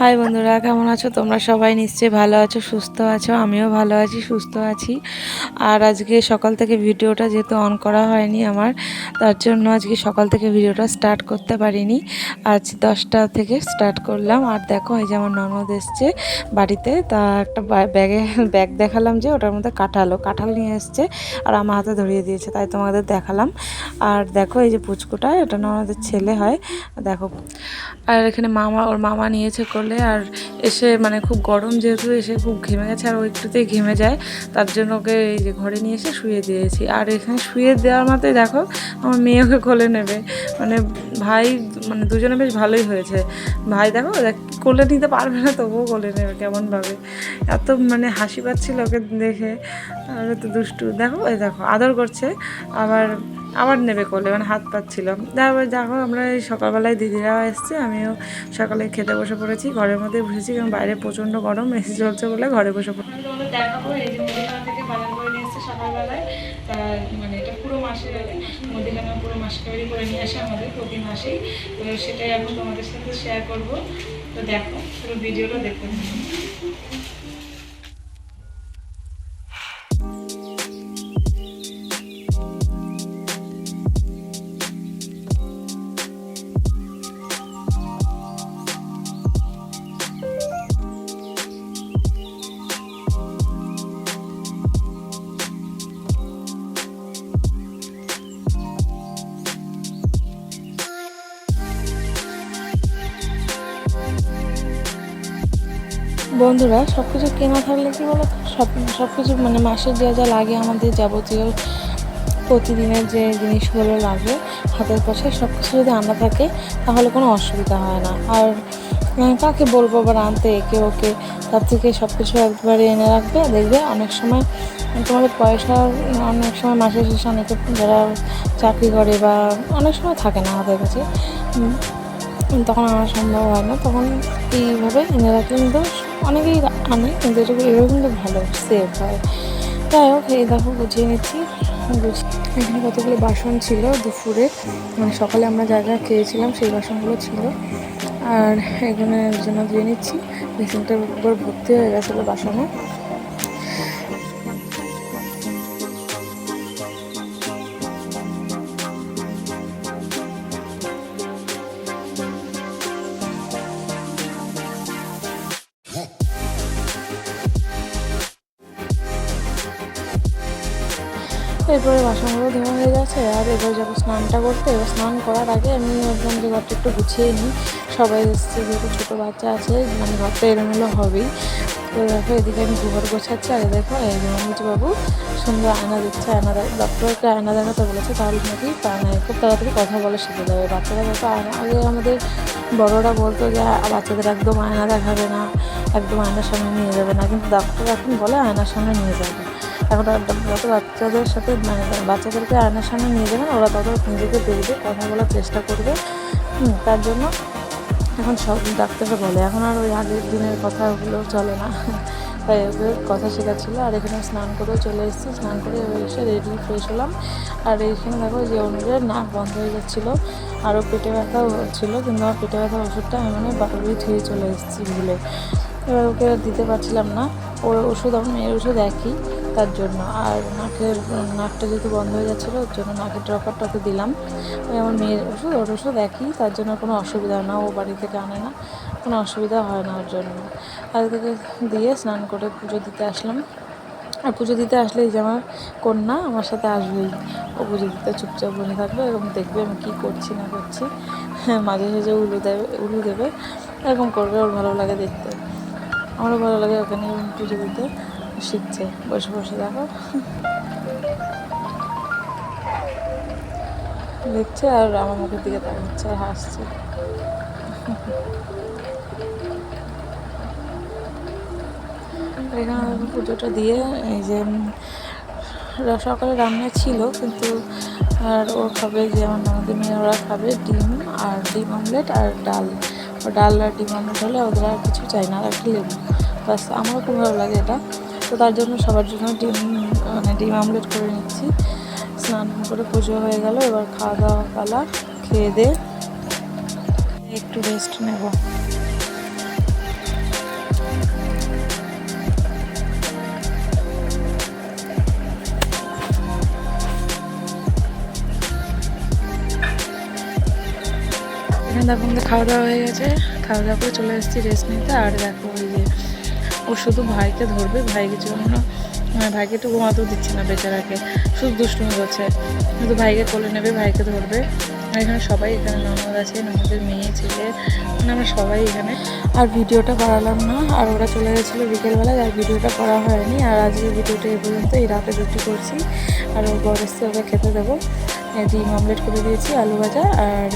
High বন্ধুরা, কেমন আছো? তোমরা সবাই নিশ্চয়ই ভালো আছো, সুস্থ আছো, আমিও ভালো আছি, সুস্থ আছি। আর আজকে সকাল থেকে ভিডিওটা যেহেতু অন করা হয়নি আমার, তার জন্য আজকে সকাল থেকে ভিডিওটা স্টার্ট করতে পারিনি। আজ দশটা থেকে স্টার্ট করলাম। আর দেখো, এই যে আমার ননদ এসছে বাড়িতে, তা একটা ব্যাগে, ব্যাগ দেখালাম যে ওটার মধ্যে কাঁঠালো কাঁঠাল নিয়ে এসছে আর আমার হাতে ধরিয়ে দিয়েছে, তাই তোমাদের দেখালাম। আর দেখো, এই যে পুচকুটা, এটা ননদের ছেলে হয়, দেখো। আর এখানে মামা, ওর মামা নিয়েছে কোলে আর এসে মানে খুব গরম যেহেতু এসে খুব ঘেমে গেছে আর ও একটুতেই ঘেমে যায় তার জন্য ওকে এই যে ঘরে নিয়ে এসে শুয়ে দিয়েছি। আর এখানে শুয়ে দেওয়ার মাত্রই দেখো আমার মেয়ে ওকে কোলে নেবে। মানে ভাই মানে দুজনে বেশ ভালোই হয়েছে। ভাই দেখো দেখ, কোলে নিতে পারবে না তবুও কোলে নেবে কেমনভাবে। এত মানে হাসি পাচ্ছিল ওকে দেখে। আর তো দুষ্টু। দেখো এই দেখো আদর করছে। আবার আবার নেবে করলে মানে হাত পাচ্ছিল তারপর দেখো আমরা এই সকালবেলায় দিদিরাও এসছে, আমিও সকালে খেতে বসে পড়েছি, ঘরের মধ্যে বসেছি, কারণ বাইরে প্রচণ্ড গরম, এসি চলছে বলে ঘরে বসে পড়ে দেখাবো এই যে থেকে করে নিয়ে সকালবেলায়। মানে পুরো পুরো করে নিয়ে আসে আমাদের প্রতি মাসেই। সেটাই এখন তোমাদের সাথে শেয়ার করব। তো দেখো, পুরো ভিডিওটা দেখতে বন্ধুরা সব কিছু কেনা থাকলে কি বলো? সব সব কিছু মানে মাসে যা যা লাগে আমাদের যাবতীয় প্রতিদিনের যে জিনিসগুলো লাগে, হাতের কাছে সব কিছু যদি আনা থাকে, তাহলে কোনো অসুবিধা হয় না। আর কাকে বলব আবার আনতে? একে ওকে। তার থেকে সব কিছু একবারে এনে রাখবে। দেখবে অনেক সময় তোমাদের পয়সা, অনেক সময় মাসের শেষে অনেকে যারা চাকরি করে বা অনেক সময় থাকে না হাতের কাছে তখন আনা সম্ভব হয় না, তখন এইভাবে এনে রাখলে কিন্তু অনেকেই আনে, কিন্তু এটা এভাবে কিন্তু ভালো সেফ হয়। যাই হোক, এই দেখো গুছিয়ে নিচ্ছি। এখানে কতগুলো বাসন ছিল দুপুরে। মানে সকালে আমরা যা যা খেয়েছিলাম সেই বাসনগুলো ছিল। আর এখানে জন্য দিয়ে নিচ্ছি। বেসিনটার উপর ভর্তি হয়ে গেছিল বাসনে। এরপরে বাসনগুলো ধোয়া হয়ে গেছে, আর এবার যাব স্নানটা করতে। এবার স্নান করার আগে আমি একদম যে ঘরটা একটু গুছিয়ে নিই। সবাই এসেছে, যেহেতু ছোটো বাচ্চা আছে মানে ঘরটা এলোমেলো হবেই। তো দেখো, এদিকে আমি ঘর গোছাচ্ছি, আর দেখো, এই বাবু সুন্দর আয়না দিচ্ছে, আয়না ডক্টরকে আয়না দেখাতে বলেছে, তাহলে নাকি খুব তাড়াতাড়ি কথা বলা শিখে যাবে। বাচ্চারা দেখো, আয়না, আগে আমাদের বড়রা বলতো যে বাচ্চাদের একদম আয়না দেখাবে না, একদম আয়নার সামনে নিয়ে যাবে না, কিন্তু ডাক্তার এখন বলে আয়নার সামনে নিয়ে যাবে। এখন যত বাচ্চাদের সাথে মানে বাচ্চাদেরকে আয়নার সামনে নিয়ে যাবেন, ওরা তত নিজেকে দেখবে, কথা বলার চেষ্টা করবে। তার জন্য এখন সব ডাক্তাররা বলে, এখন আর ওই আগের দিনের কথাগুলো চলে না। তাই ওদের কথা শেখাচ্ছিলো, আর এখানে স্নান করেও চলে এসেছি। স্নান করে এসে রেডি ফ্রেশ হলাম। আর এইখানে দেখো যে অনুযায়ী নাক বন্ধ হয়ে যাচ্ছিল, আরও পেটে ব্যথাও হচ্ছিল কিন্তু আমার পেটে ব্যথার ওষুধটা আমি মানে বাড়ি থুয়ে চলে এসেছি ভুলে। এবার ওকে দিতে পারছিলাম না ওর ওষুধ, আমার মেয়ের ওষুধ একই। তার জন্য। আর নাকের নাকটা যেহেতু বন্ধ হয়ে যাচ্ছিল, ওর জন্য নাকের ড্রপারটা ওকে দিলাম। আমার মেয়ের ওষুধ, ওর ওষুধ একই, তার জন্য কোনো অসুবিধা না, ও বাড়ি থেকে আনে না। কোনো অসুবিধা হয় না ওর জন্য। আর থেকে দিয়ে স্নান করে পুজো দিতে আসলাম। আর পুজো দিতে আসলে এই যে আমার কন্যা, আমার সাথে আসবেই। ও পুজো দিতে চুপচাপ বসে থাকবে এবং দেখবে আমি কী করছি, না করছি। হ্যাঁ মাঝে সাঝে উলু দেবে উলু দেবে। এরকম করবে, ওর ভালো লাগে দেখতে। আমারও ভালো লাগে ওখানে পুজো দিতে। শিখছে। বসে বসে দেখো। দেখছে আর আমার মুখের দিকে তাকাচ্ছে আর হাসছে। এখানে পুজোটা দিয়ে এই যে সকালে রান্না ছিল, কিন্তু আর ও খাবে যে আমার ননদের মেয়ে, ওরা খাবে ডিম আর ডিম অমলেট আর ডাল। ডাল আর ডিম অমলেট হলে ওদের আর কিছু চাই না, আর একটা লেবু। বাস, আমারও খুব ভালো লাগে এটা। তো তার জন্য সবার জন্য ডিম মানে ডিম আমলেট করে নিচ্ছি। স্নান করে পুজো হয়ে গেল, এবার খাওয়া দাওয়া পালা, খেয়ে দে। একটু রেস্ট নেব। দেখুন খাওয়া দাওয়া হয়ে গেছে। খাওয়া দাওয়া করে চলে এসেছি রেস্ট নিতে। আর দেখো ওই যে ও শুধু ভাইকে ধরবে, ভাইকে জন্য মানে ভাইকে একটু ঘুমাতেও দিচ্ছে না বেচারাকে। শুধু দুষ্টুমি করছে। শুধু ভাইকে কোলে নেবে, ভাইকে ধরবে। এখানে সবাই এখানে ননদ আছে ননদের মেয়ে, ছেলে মানে আমরা সবাই এখানে। আর ভিডিওটা করালাম না, আর ওরা চলে গেছিল বিকেলবেলায়, আর ভিডিওটা করা হয়নি। আর আজকে ভিডিওটা এ পর্যন্ত, এই রাতে রুটি করছি। আর ওর বর এসছে ওকে খেতে দেবো। ডিম অমলেট করে দিয়েছি, আলু ভাজা, আর